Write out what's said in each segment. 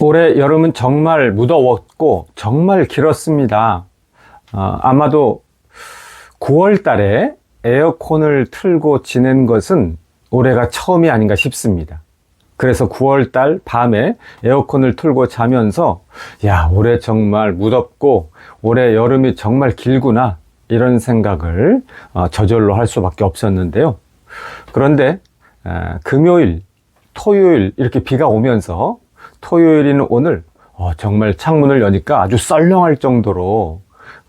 올해 여름은 정말 무더웠고 정말 길었습니다. 어, 아마도 9월 달에 에어컨을 틀고 지낸 것은 올해가 처음이 아닌가 싶습니다. 그래서 9월 달 밤에 에어컨을 틀고 자면서 야, 올해 정말 무덥고 올해 여름이 정말 길구나 이런 생각을 어, 저절로 할 수밖에 없었는데요. 그런데 아, 금요일, 토요일 이렇게 비가 오면서 토요일인 오늘 어, 정말 창문을 여니까 아주 썰렁할 정도로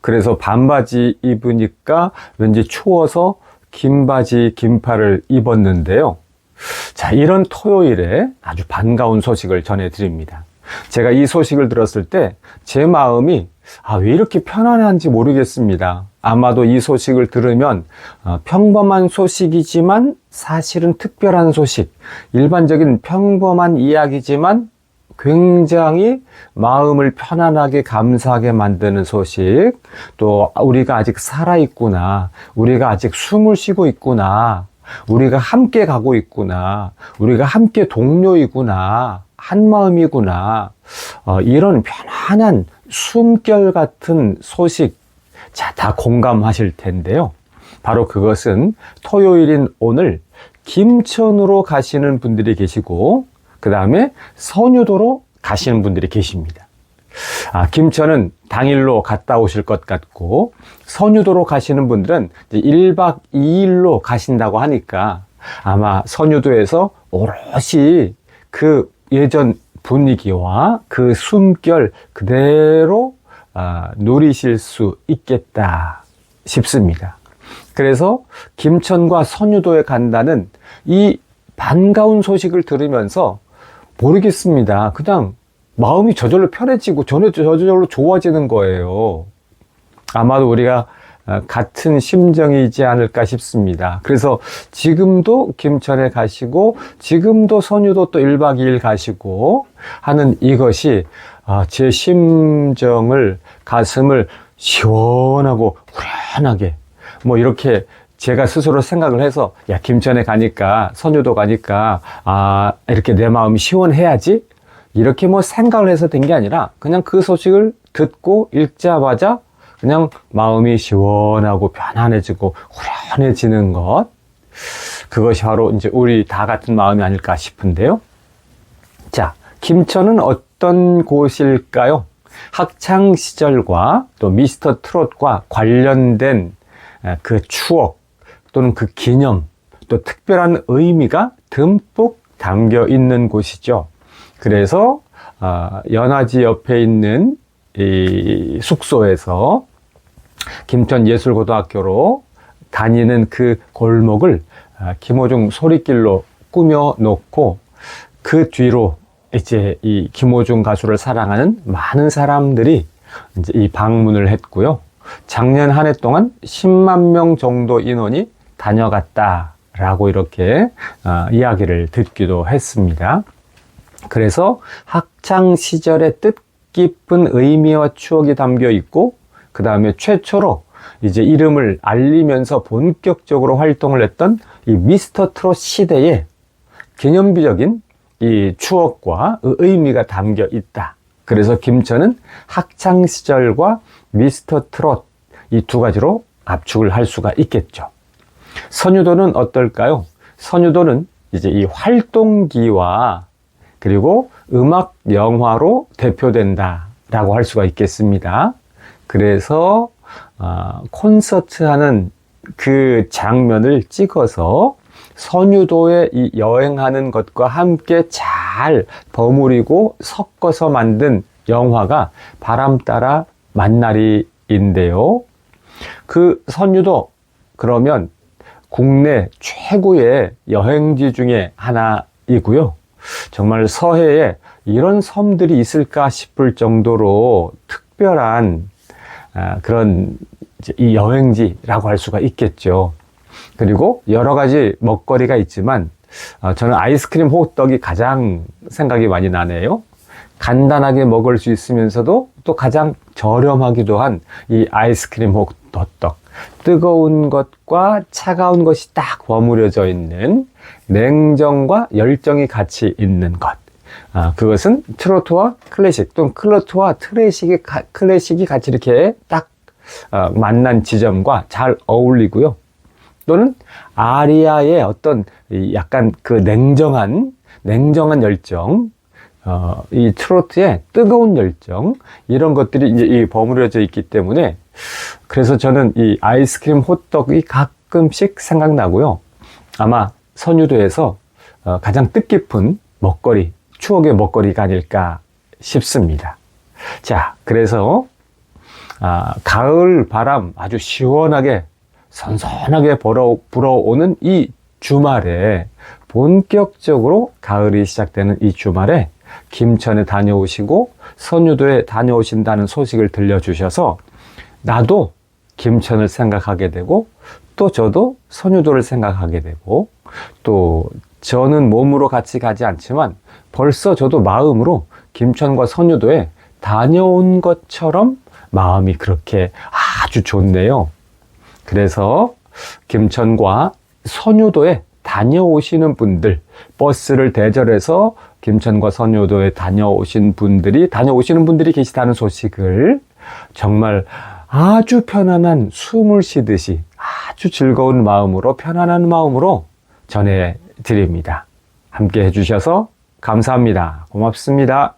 그래서 반바지 입으니까 왠지 추워서 긴 바지, 긴팔을 입었는데요. 자, 이런 토요일에 아주 반가운 소식을 전해드립니다. 제가 이 소식을 들었을 때 제 마음이 아, 왜 이렇게 편안한지 모르겠습니다. 아마도 이 소식을 들으면 어, 평범한 소식이지만 사실은 특별한 소식, 일반적인 평범한 이야기지만 굉장히 마음을 편안하게 감사하게 만드는 소식, 또 우리가 아직 살아있구나, 우리가 아직 숨을 쉬고 있구나, 우리가 함께 가고 있구나, 우리가 함께 동료이구나, 한 마음이구나, 어, 이런 편안한 숨결 같은 소식, 자, 다 공감하실 텐데요. 바로 그것은 토요일인 오늘 김천으로 가시는 분들이 계시고, 그 다음에 선유도로 가시는 분들이 계십니다. 아, 김천은 당일로 갔다 오실 것 같고, 선유도로 가시는 분들은 이제 1박 2일로 가신다고 하니까 아마 선유도에서 오롯이 그 예전 분위기와 그 숨결 그대로 아, 누리실 수 있겠다 싶습니다. 그래서 김천과 선유도에 간다는 이 반가운 소식을 들으면서 모르겠습니다. 그냥 마음이 저절로 편해지고 저는 저절로 좋아지는 거예요. 아마도 우리가 어, 같은 심정이지 않을까 싶습니다. 그래서 지금도 김천에 가시고 지금도 선유도 또 1박 2일 가시고 하는 이것이 아, 제 심정을 가슴을 시원하고 후련하게 뭐 이렇게 제가 스스로 생각을 해서 야 김천에 가니까 선유도 가니까 아 이렇게 내 마음이 시원해야지 이렇게 뭐 생각을 해서 된 게 아니라 그냥 그 소식을 듣고 읽자마자 그냥 마음이 시원하고 편안해지고 후련해지는 것 그것이 바로 이제 우리 다 같은 마음이 아닐까 싶은데요. 자, 김천은 어떤 곳일까요? 학창 시절과 또 미스터 트롯과 관련된 그 추억 또는 그 기념 또 특별한 의미가 듬뿍 담겨 있는 곳이죠. 그래서 어, 연화지 옆에 있는 이 숙소에서 김천예술고등학교로 다니는 그 골목을 아, 김호중 소리길로 꾸며 놓고 그 뒤로 이제 이 김호중 가수를 사랑하는 많은 사람들이 이제 이 방문을 했고요. 작년 한 해 동안 10만 명 정도 인원이 다녀갔다 라고 이렇게 어, 이야기를 듣기도 했습니다. 그래서 학창 시절의 뜻깊은 의미와 추억이 담겨 있고 그 다음에 최초로 이제 이름을 알리면서 본격적으로 활동을 했던 이 미스터 트롯 시대에 기념비적인 이 추억과 의미가 담겨 있다. 그래서 김천은 학창 시절과 미스터 트롯 이 두 가지로 압축을 할 수가 있겠죠. 선유도는 어떨까요? 선유도는 이제 이 활동기와 그리고 음악 영화로 대표된다라고 할 수가 있겠습니다. 그래서 어, 콘서트 하는 그 장면을 찍어서 선유도에 이 여행하는 것과 함께 잘 버무리고 섞어서 만든 영화가 바람 따라 만나리인데요. 그 선유도 그러면 국내 최고의 여행지 중에 하나이고요. 정말 서해에 이런 섬들이 있을까 싶을 정도로 특별한 아, 그런 이 여행지라고 할 수가 있겠죠. 그리고 여러 가지 먹거리가 있지만 어, 저는 아이스크림 호떡이 가장 생각이 많이 나네요. 간단하게 먹을 수 있으면서도 또 가장 저렴하기도 한 이 아이스크림 호떡. 뜨거운 것과 차가운 것이 딱 버무려져 있는 냉정과 열정이 같이 있는 것. 아, 그것은 트로트와 클래식 또는 클로트와 트래식이 가- 클래식이 같이 이렇게 딱 어, 만난 지점과 잘 어울리고요. 또는 아리아의 어떤 이 약간 그 냉정한 냉정한 열정, 어, 이 트로트의 뜨거운 열정 이런 것들이 이제 이 버무려져 있기 때문에 그래서 저는 이 아이스크림 호떡이 가끔씩 생각나고요. 아마 선유도에서 어, 가장 뜻깊은 먹거리, 추억의 먹거리가 아닐까 싶습니다. 자, 그래서 아, 가을 바람 아주 시원하게 선선하게 불어, 불어오는 이 주말에 본격적으로 가을이 시작되는 이 주말에 김천에 다녀오시고 선유도에 다녀오신다는 소식을 들려주셔서 나도 김천을 생각하게 되고 또 저도 선유도를 생각하게 되고 또 저는 몸으로 같이 가지 않지만 벌써 저도 마음으로 김천과 선유도에 다녀온 것처럼 마음이 그렇게 아주 좋네요. 그래서 김천과 선유도에 다녀오시는 분들, 버스를 대절해서 김천과 선유도에 다녀오신 분들이, 다녀오시는 분들이 계시다는 소식을 정말 아주 편안한 숨을 쉬듯이 아주 즐거운 마음으로, 편안한 마음으로 전해 드립니다. 함께 해주셔서 감사합니다. 고맙습니다.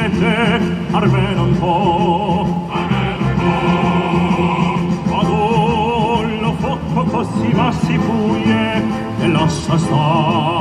quiete almeno un po' Quando lo fuoco così va si buie e lascia stare.